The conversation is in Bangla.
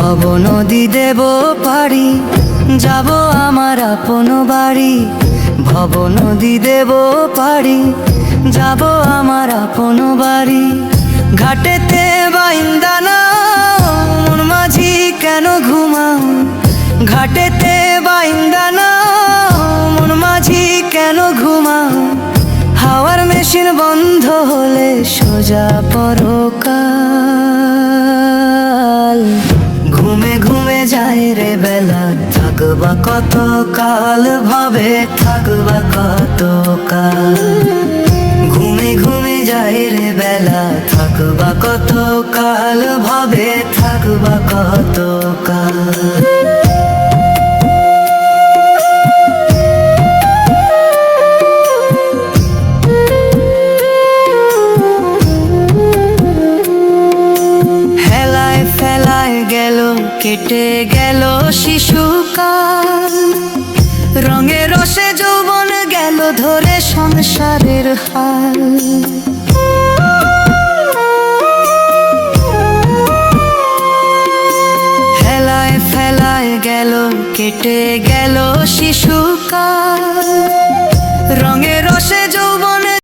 ভব নদী দেব পারি যাব আমার আপন বাড়ি। ভব নদী দেব পারি যাব আমার আপন বাড়ি। ঘাটেতে বাইন্দানা মাঝি কেন ঘুমাও? ঘাটেতে বাইন্দানা মাঝি কেন ঘুমাও? হাওয়ার মেশিন বন্ধ হলে সোজা পরকাল যায় রে বেলা। থাকবা কত কাল ভাবে, থাকবা কত কাল ঘুমে ঘুমে যায় রে বেলা। থাকবা কত কাল ভাবে, থাকবা কত কাল কেটে গেল শিশুকাল। রঙে রসে যৌবন গেল ধরে সংসারের হাল। হেলায় ফেলায় গেল, কেটে গেল